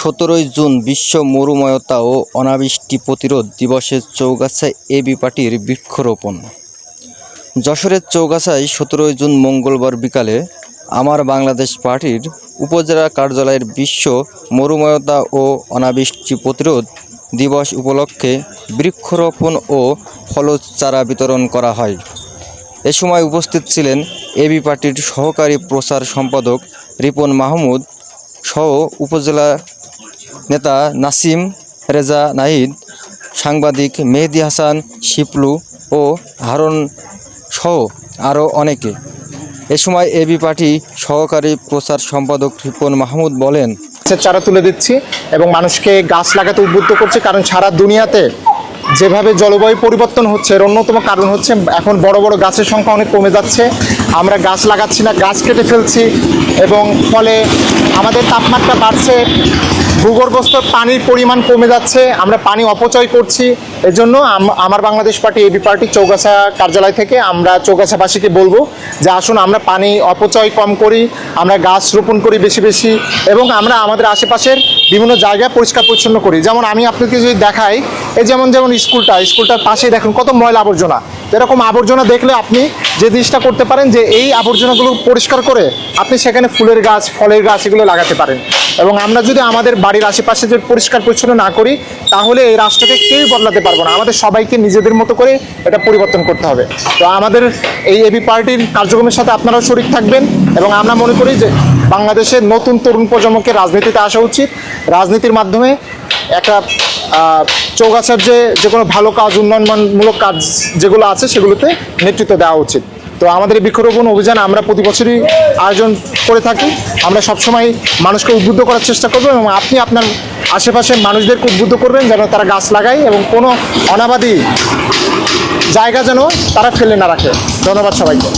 সতেরোই জুন বিশ্ব মরুময়তা ও অনাবৃষ্টি প্রতিরোধ দিবসে চৌগাছায় এবি পার্টির বৃক্ষরোপণ। যশোরের চৌগাছায় সতেরোই জুন মঙ্গলবার বিকালে আমার বাংলাদেশ পার্টির উপজেলা কার্যালয়ের বিশ্ব মরুময়তা ও অনাবৃষ্টি প্রতিরোধ দিবস উপলক্ষে বৃক্ষরোপণ ও ফলজ চারা বিতরণ করা হয়। এ সময় উপস্থিত ছিলেন এবি পার্টির সহকারী প্রচার সম্পাদক রিপন মাহমুদ সহ উপজেলা নেতা নাসিম রেজা নাহিদ সাংবাদিক মেহেদি হাসান, শিপলু ও হারুন সহ আরও অনেকে। এ সময় এবি পার্টি সহকারী প্রচার সম্পাদক রিপন মাহমুদ বলেন চারা তুলে দিচ্ছি এবং মানুষকে গাছ লাগাতে উদ্বুদ্ধ করছে কারণ সারা দুনিয়াতে যেভাবে জলবায়ু পরিবর্তন হচ্ছে, এর অন্যতম কারণ হচ্ছে এখন বড় বড় গাছের সংখ্যা অনেক কমে যাচ্ছে। আমরা গাছ লাগাচ্ছি না, গাছ কেটে ফেলছি এবং ফলে আমাদের তাপমাত্রা বাড়ছে, ভূগর্ভস্থ পানির পরিমাণ কমে যাচ্ছে, আমরা পানি অপচয় করছি। এর জন্য আমার Bangladesh party AB party Chaugachha কার্যালয় থেকে আমরা চৌগাছাবাসীকে বলব যে আসুন আমরা পানি অপচয় কম করি, আমরা গাছ রোপণ করি বেশি বেশি এবং আমরা আমাদের আশেপাশের বিভিন্ন জায়গা পরিষ্কার পরিচ্ছন্ন করি। যেমন আমি আপনাকে যদি দেখাই, এই যেমন যেমন স্কুলটা, স্কুলটার পাশে দেখুন কত ময়লা আবর্জনা। এরকম আবর্জনা দেখলে আপনি যে জিনিসটা করতে পারেন, যে এই আবর্জনাগুলো পরিষ্কার করে আপনি সেখানে ফুলের গাছ, ফলের গাছ এগুলো লাগাতে পারেন। এবং আমরা যদি আমাদের বাড়ির আশেপাশে যদি পরিষ্কার পরিচ্ছন্ন না করি, তাহলে এই রাষ্ট্রকে কেউই বদলাতে পারব না। আমাদের সবাইকে নিজেদের মতো করে এটা পরিবর্তন করতে হবে। তো আমাদের এই এবি পার্টির কার্যক্রমের সাথে আপনারাও শরিক থাকবেন এবং আমরা মনে করি যে বাংলাদেশের নতুন তরুণ প্রজন্মকে রাজনীতিতে আসা উচিত। রাজনীতির মাধ্যমে একটা চৌগাছার যে যে কোনো ভালো কাজ, উন্নয়নমূলক কাজ যেগুলো আছে সেগুলোতে নেতৃত্ব দেওয়া উচিত। তো আমাদের এই বৃক্ষরোপণ অভিযান আমরা প্রতি বছরই আয়োজন করে থাকি। আমরা সবসময় মানুষকে উদ্বুদ্ধ করার চেষ্টা করব এবং আপনি আপনার আশেপাশের মানুষদেরকে উদ্বুদ্ধ করবেন যেন তারা গাছ লাগায় এবং কোনো অনাবাদী জায়গা যেন তারা ফেলে না রাখে। ধন্যবাদ সবাইকে।